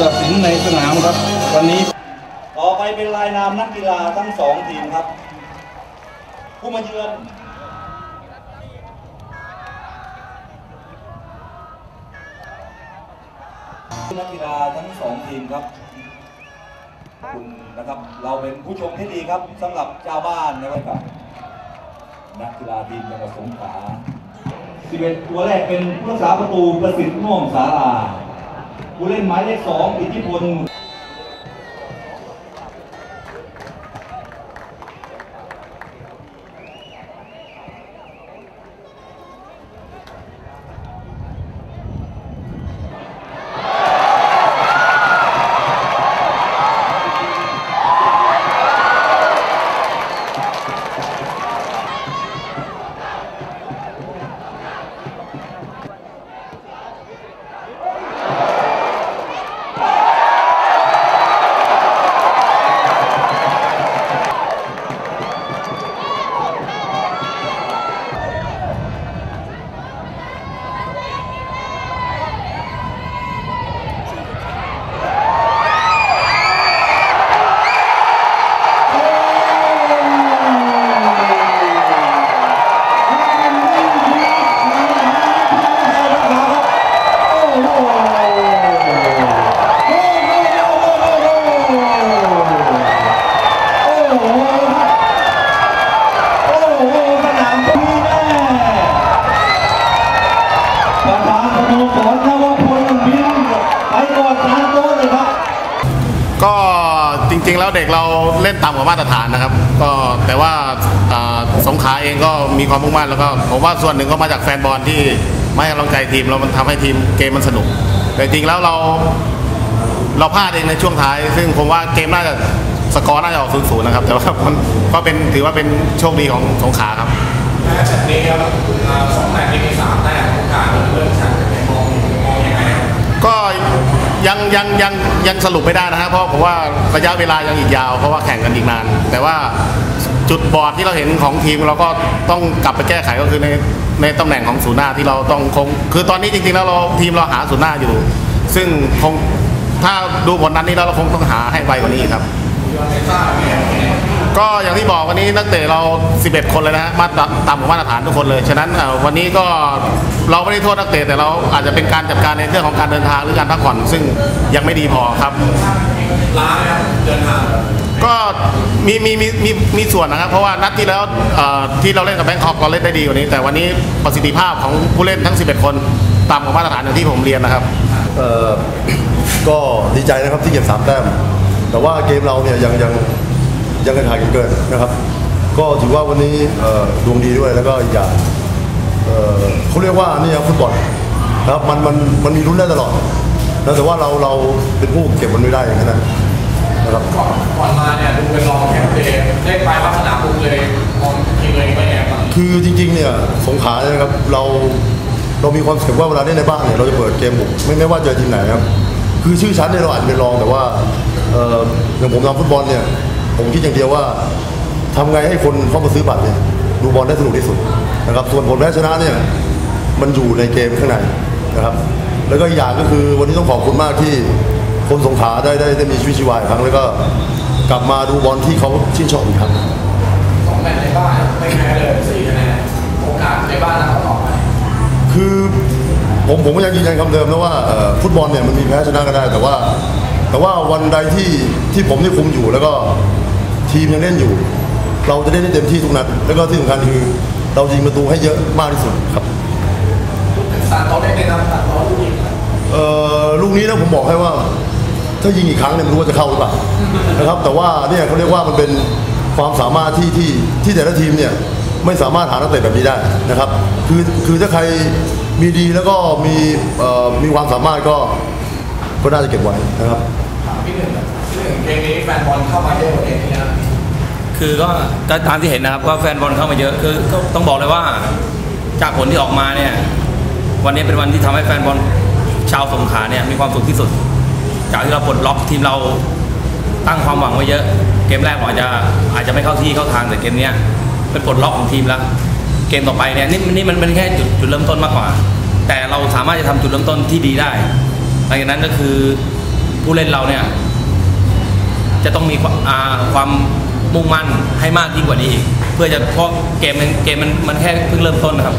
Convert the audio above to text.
ตัดสินในสนามครับ วันนี้ ต่อไปเป็นรายนามนักกีฬาทั้งสองทีมครับ ผู้มาเยือนนักกีฬาทั้งสองทีมครับคุณนะครับ เราเป็นผู้ชมที่ดีครับสำหรับเจ้าบ้านนะครับนักกีฬาทีมจังหวัดสงขลา11ตัวแรกเป็นผู้รักษาประตูประสิทธิ์ม่วงสารา ผู้เล่นหมายเลขสองอิทธิพล แล้วเด็กเราเล่นต่ำกว่ามาตรฐานนะครับ ก็แต่ว่าอ่าสงขาเองก็มีความมุ่งมั่นแล้วก็ผมว่าส่วนหนึ่งก็มาจากแฟนบอลที่ไม่ให้กำลังใจทีมแล้วมันทำให้ทีมเกมมันสนุก แต่จริงแล้วเราเราพลาดเองในช่วงท้าย ซึ่งผมว่าเกมน่าจะสกอร์น่าจะออกศูนย์ๆนะครับ แต่ว่ามันก็เป็นถือว่าเป็นโชคดีของสงขาครับแมตช์นี้ครับสองแตช์นี้มีสามแต้มโอกาสเลื่อนชั้น ยังยังยังยังสรุปไม่ได้นะครับเพราะผมว่าระยะเวลายังอีกยาว เพราะว่าแข่งกันอีกนาน แต่ว่าจุดบอดที่เราเห็นของทีมเราก็ต้องกลับไปแก้ไขก็คือในในตำแหน่งของศูนย์หน้าที่เราต้องคง คือตอนนี้จริงๆแล้วเราทีมเราหาศูนย์หน้าอยู่ ซึ่งคงถ้าดูผลนั้นนี้แล้วเราคงต้องหาให้ไวกว่านี้ครับ ก็อย่างที่บอกวันนี้นักเตะเรา 11 คนเลยนะฮะมาตรต่ำกว่ามาตรฐานทุกคนเลย ฉะนั้นวันนี้ก็เราไม่ได้โทษนักเตะแต่เราอาจจะเป็นการจัดการในเรื่องของการเดินทางหรือการพักผ่อน ซึ่งยังไม่ดีพอครับล้าเดินทางก็มีมีมีมีมีส่วนนะครับ เพราะว่านัดที่แล้วที่เราเล่นกับแบงคอกเราเล่นได้ดีกว่านี้ แต่วันนี้ประสิทธิภาพของผู้เล่นทั้ง 11 คนต่ำกว่ามาตรฐานอย่างที่ผมเรียนนะครับเออก็ดีใจนะครับที่เก็บสามแต้มแต่ว่าเกมเราเนี่ยยังยัง ยังกระถายกันเกินนะครับ ก็ถือว่าวันนี้เอ่อดวงดีด้วยแล้วก็อีกอย่างเอ่อเขาเรียกว่านี่ครับฟุตบอลนะครับมันมันมันมีลุ้นได้ตลอดนะแต่ว่าเราเราเป็นผู้เก็บมันไม่ได้แค่นั้นนะครับก่อนก่อนมาเนี่ยดูเป็นรองแข่งเตะได้ไปวัฒนาบุกเลยมองทีมเลยไปแอบบ้างคือจริงๆเนี่ยสงขลาเนี่ยนะครับเราเรามีความรู้สึกว่าเวลาเล่นในบ้านเนี่ยเราจะเปิดเกมบุกไม่ไม่ว่าเจอทีมไหนนะครับคือชื่อชั้นเนี่ยเราอาจจะเป็นรองแต่ว่าเอ่ออย่างผมทำฟุตบอลเนี่ย ผมคิดอย่างเดียวว่าทำไงให้คนเข้ามาซื้อบัตรเนี่ยดูบอลได้สนุกที่สุดนะครับ ส่วนผลแพ้ชนะเนี่ยมันอยู่ในเกมข้างในนะครับ แล้วก็อีกอย่างก็คือวันนี้ต้องขอบคุณมากที่คนสงขลาได้ได้ได้มีชีวิตชีวาอีกครั้งแล้วก็กลับมาดูบอลที่เขาชื่นชอบอีกครั้งสองแมตช์ในบ้านไม่แพ้เลยสี่คะแนนโอกาสในบ้านเราต่อไปคือผมผมก็ยังยืนยันคำเดิมนะว่าเอ่อฟุตบอลเนี่ยมันมีแพ้ชนะกันได้ แต่ว่า แต่ว่าวันใดที่ที่ผมได้คุมอยู่แล้วก็ ทีมยังเล่นอยู่ เราจะได้เล่นเต็มที่ทุกนัด แล้วก็ที่สำคัญคือเรายิงประตูให้เยอะมากที่สุดครับสานโต๊ะได้เป็นครับสานโต๊ะลูกยิงครับเอ่อลูกนี้นะผมบอกให้ว่า ถ้ายิงอีกครั้งเนี่ยไม่รู้ว่าจะเข้าหรือเปล่านะครับ แต่ว่าเนี่ยเขาเรียกว่ามันเป็นความสามารถที่ที่ที่แต่ละทีมเนี่ยไม่สามารถหานักเตะแบบนี้ได้นะครับ คือคือถ้าใครมีดีแล้วก็มีเอ่อมีความสามารถก็ก็น่าจะเก็บไว้นะครับถามพี่หนึ่งพี่หนึ่งเกมนี้แฟนบอลเข้ามาเยอะกว่าเกมที่แล้ว คือก็ตามที่เห็นนะครับก็แฟนบอลเข้ามาเยอะคือก็ต้องบอกเลยว่าจากผลที่ออกมาเนี่ย วันนี้เป็นวันที่ทำให้แฟนบอลชาวสงขลาเนี่ยมีความสุขที่สุด จากที่เราปลดล็อกทีมเราตั้งความหวังไว้เยอะ เกมแรกอาจจะอาจจะไม่เข้าที่เข้าทางแต่เกมเนี้ยเป็นปลดล็อกของทีมแล้วเกมต่อไปเนี่ยนี่นี่มันเป็นแค่จุดจุดเริ่มต้นมากกว่า แต่เราสามารถจะทำจุดเริ่มต้นที่ดีได้หลังจากนั้นก็คือผู้เล่นเราเนี่ยจะต้องมีความความ มุ่งมั่นให้มากยิ่งกว่านี้อีกเพื่อจะเพราะเกมมันเกมมันมันแค่เพิ่งเริ่มต้นนะครับ